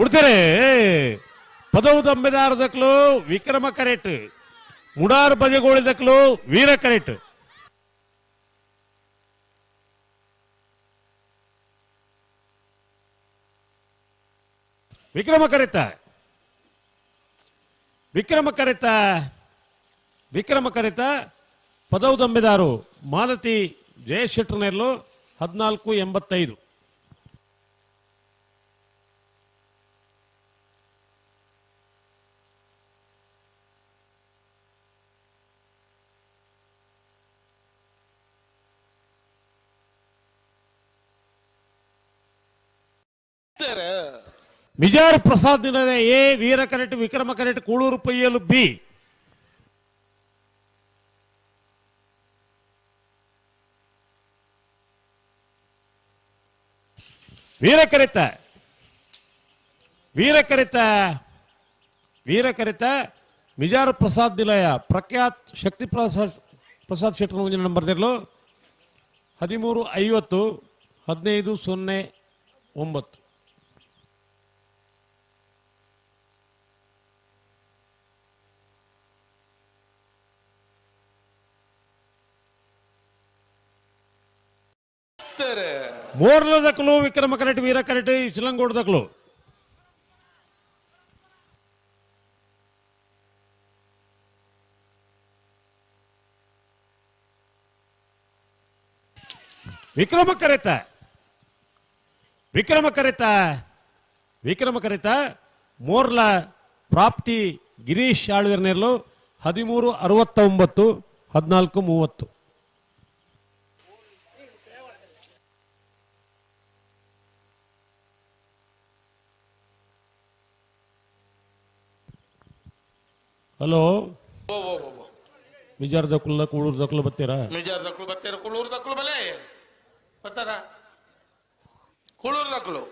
ಉಡ್ತಾರೆ ಪದವು ದಂಬೆದಾರ ದಕ್ಲು ವಿಕ್ರಮ ಕರೆಟ್ ಮುಡಾರ್ ಬಜೆಗೋಳಿ ದಕ್ಲು ವೀರ ಕರೆಟ್. ವಿಕ್ರಮ ಕರೆತ. ವಿಕ್ರಮ ಕರೆತ. ವಿಕ್ರಮ ಕರೆತ. ಪದವು ದಂಬೆದಾರು ಮಾಲತಿ ಜಯಶೆಟ್ಟರ್ನೆರ್ಲು ಹದಿನಾಲ್ಕು ಎಂಬತ್ತೈದು. ಪ್ರಸಾದ್ ನಿಲಯ ಎ ವೀರ ಕರೆಟ್ ವಿಕ್ರಮ ಕರೆಟ್ ಕೂಳೂರು ಪಯ್ಯಲು ಬಿ. ವೀರ ಕರೆತ ವೀರ ಕರೆತ ವೀರ ಕರೆತ ಮಿಜಾರ್ ಪ್ರಸಾದ್ ನಿಲಯ. ಪ್ರಖ್ಯಾತ್ ಶಕ್ತಿ ಪ್ರಸಾದ್ ಪ್ರಸಾದ್ ಶೆಟ್ಟರ್ ತೆರಲು. ಹದಿಮೂರು ಐವತ್ತು, ಹದಿನೈದು, ಸೊನ್ನೆ, ಒಂಬತ್ತು. ವೀರ ಕರೆಟ್ ಇಸ್ಲಂಗೋಡ್ ದಕ್ಕಲು ವಿಕ್ರಮ ಕರೆತ ವಿಕ್ರಮ ಕರೆತ ವಿಕ್ರಮ ಕರೆತ ಮೋರ್ಲ ಪ್ರಾಪ್ತಿ ಗಿರೀಶ್ ಆಳ್ವಿರ್ನೆರ್ಲು ಹದಿಮೂರು ಅರವತ್ತೊಂಬತ್ತು ಹದಿನಾಲ್ಕು ಮೂವತ್ತು ಹಲೋ? ಓ ಓ ಓ ಓ. ವಿಜಾರ ದಕ್ಕಲ ಕೂಳೂರು ದಕ್ಕಲು ಬರ್ತೀರಾ? ಮಿಜಾರ್ ದಕ್ಕಳು ಬರ್ತೀರ? ಕುಳೂರು ದಕ್ಕಳು ಬಲೆ? ಬರ್ತಾರ? ಕುಳೂರು ದಕ್ಕಳು